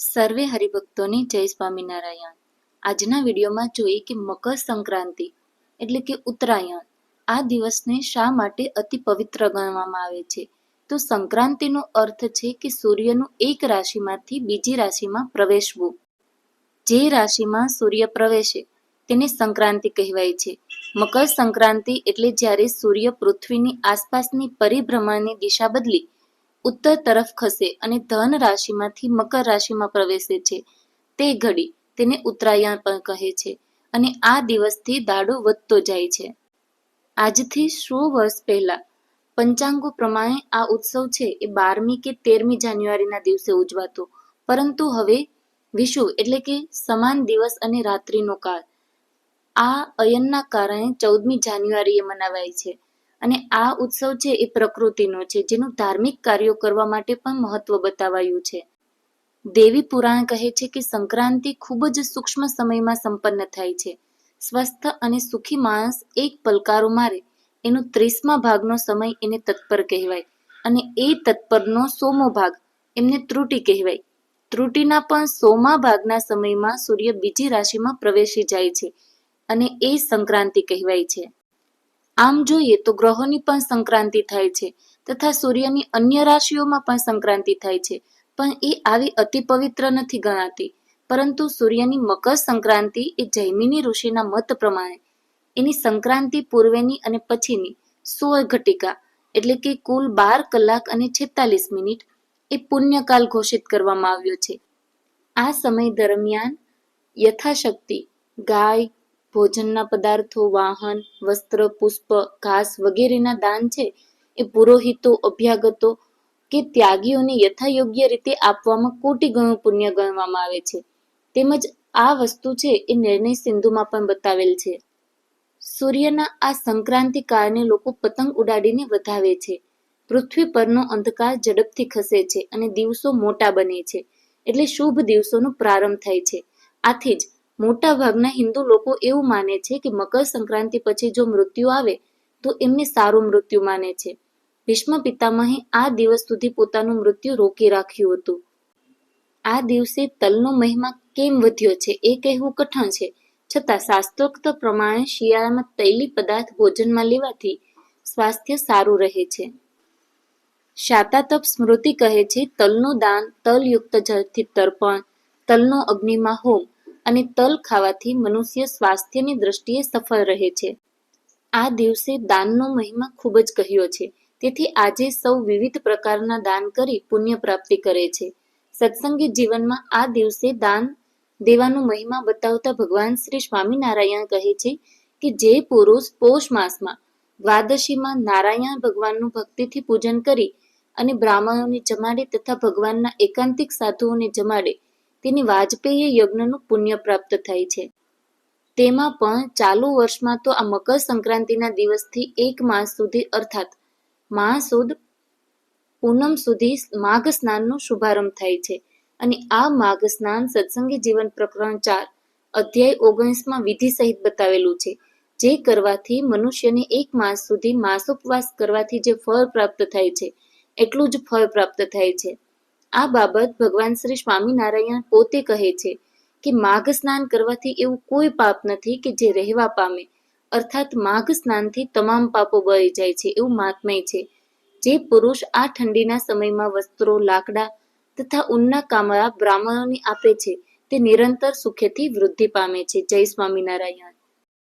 સર્વે હરિભક્તોને જય સ્વામિનારાયણ. આજના વિડીયોમાં જોઈએ કે મકર સંક્રાંતિ એટલે કે ઉત્તરાયણ. આ દિવસને શા માટે અતિ પવિત્ર ગણવામાં આવે છે? તો સંક્રાંતિનો અર્થ છે કે સૂર્યનું એક રાશિમાંથી બીજી રાશિમાં પ્રવેશવું. જે રાશિમાં સૂર્ય પ્રવેશે તેને સંક્રાંતિ કહેવાય છે. મકર સંક્રાંતિ એટલે જ્યારે સૂર્ય પૃથ્વીની આસપાસની પરિભ્રમણની દિશા બદલી ઉત્તર તરફ ખસે અને ધન રાશિમાંથી મકર રાશિમાં પ્રવેશે છે. તે ઘડી તેને ઉત્તરાયણ પણ કહે છે અને આ દિવસથી દાડો વધતો જાય છે. આજથી સો વર્ષ પહેલા પંચાંગો પ્રમાણે આ ઉત્સવ છે એ બારમી કે તેરમી જાન્યુઆરીના દિવસે ઉજવાતો. પરંતુ હવે વિષુ એટલે કે સમાન દિવસ અને રાત્રિનો કાળ આ અયનના કારણે ચૌદમી જાન્યુઆરીએ મનાવાય છે. અને આ ઉત્સવ છે એ પ્રકૃતિનો છે, જેનું ધાર્મિક કાર્યો કરવા માટે પણ મહત્વ બતાવાયું છે. દેવી પુરાણ કહે છે કે સંક્રાંતિ ખૂબ જ સૂક્ષ્મ સમયમાં સંપન્ન થાય છે. સ્વસ્થ અને સુખી માણસ એક પલકારો મારે, એનો ત્રીસમા ભાગનો સમય એને તત્પર કહેવાય અને એ તત્પરનો સોમો ભાગ એમને ત્રુટિ કહેવાય. ત્રુટિના પણ સોમા ભાગના સમયમાં સૂર્ય બીજી રાશિમાં પ્રવેશી જાય છે અને એ સંક્રાંતિ કહેવાય છે. આમ જોઈએ તો ગ્રહોની પણ સંક્રાંતિ થાય છે તથા સૂર્યની અન્ય રાશિઓમાં પણ સંક્રાંતિ થાય છે. પણ એ આવી અતિ પવિત્ર નથી ગણાતી, પરંતુ સૂર્યની મકર સંક્રાંતિ એ જૈમિની ઋષિના મત પ્રમાણે. એની સંક્રાંતિ પૂર્વેની અને પછીની સોળ ઘટિકા એટલે કે કુલ બાર કલાક અને છેતાલીસ મિનિટ એ પુણ્યકાલ ઘોષિત કરવામાં આવ્યો છે. આ સમય દરમિયાન યથાશક્તિ, ગાય ભોજનના પદાર્થો, વાહન, વસ્ત્ર, પુષ્પ, ઘાસ વગેરેના દાન છે. એ પુરોહિતો, અભ્યાગતો કે ત્યાગીઓને યથાયોગ્ય રીતે આપવામાં કોટી ગણું પુણ્ય ગણવામાં આવે છે. તેમજ આ વસ્તુ છે એ નિર્ણય સિંધુમાં પણ બતાવેલ છે. સૂર્યના આ સંક્રાંતિ કારણે લોકો પતંગ ઉડાડીને વધાવે છે. પૃથ્વી પરનો અંધકાર ઝડપથી ખસે છે અને દિવસો મોટા બને છે. એટલે શુભ દિવસોનો પ્રારંભ થાય છે. આથી જ મોટા ભાગના હિન્દુ લોકો એવું માને છે કે મકર સંક્રાંતિ પછી જો મૃત્યુ આવે, તો એમને સારું મૃત્યુ માને છે. ભીષ્મ પિતામહે આ દિવસ સુધી પોતાનું મૃત્યુ રોકી રાખ્યું હતું. આ દિવસે તલનો મહિમા કેમ વધ્યો છે એ કહેવું કઠણ છે. છતાં શાસ્ત્રોક્ત પ્રમાણે શિયાળામાં તૈલી પદાર્થ ભોજનમાં લેવાથી સ્વાસ્થ્ય સારું રહે છે. શાતાતપ સ્મૃતિ કહે છે, તલનું દાન તલયુક્ત જળથી તર્પણ, તલનો અગ્નિમાં હોમ અને તલ ખાવાથી મનુષ્ય સ્વાસ્થ્યની દ્રષ્ટિએ સફળ રહે છે. આ દિવસે દાનનો મહિમા ખૂબ જ કહ્યો છે. તેથી આજે સૌ વિવિધ પ્રકારના દાન કરી પુણ્ય પ્રાપ્તિ કરે છે. સત્સંગી જીવનમાં આ દિવસે દાન દેવાનો મહિમા બતાવતા ભગવાન શ્રી સ્વામિનારાયણ કહે છે કે જે પુરુષ પોષ માસમાં દ્વાદશીમાં નારાયણ ભગવાનનું ભક્તિથી પૂજન કરી અને બ્રાહ્મણોને જમાડે તથા ભગવાનના એકાંતિક સાધુઓને જમાડે તેની વાજપેયી યજ્ઞનું પુણ્ય પ્રાપ્ત થાય છે. તેમાં પણ ચાલુ વર્ષમાં તો આ મકર સંક્રાંતિના દિવસથી એક માસ સુધી અર્થાત મા સુદ પૂનમ સુધી માઘ સ્નાનનો શુભારંભ થાય છે. અને આ માઘ સ્નાન સત્સંગી જીવન પ્રકરણ ચાર, અધ્યાય ઓગણીસમાં વિધિ સહિત બતાવેલું છે, જે કરવાથી મનુષ્યને એક માસ સુધી માસોપવાસ કરવાથી જે ફળ પ્રાપ્ત થાય છે, એટલું જ ફળ પ્રાપ્ત થાય છે. આ બાબત ભગવાન શ્રી સ્વામિનારાયણ પોતે કહે છે કે માઘ સ્નાન કરવાથી એવું કોઈ પાપ નથી કે જે રહેવા પામે. અર્થાત માઘ સ્નાનથી તમામ પાપો બળી જાય છે એવું મહાત્મય છે. જે પુરુષ આ ઠંડીના સમયમાં વસ્ત્રો, લાકડા તથા ઉનના કામળા બ્રાહ્મણોને આપે છે તે નિરંતર સુખેથી વૃદ્ધિ પામે છે. જય સ્વામિનારાયણ.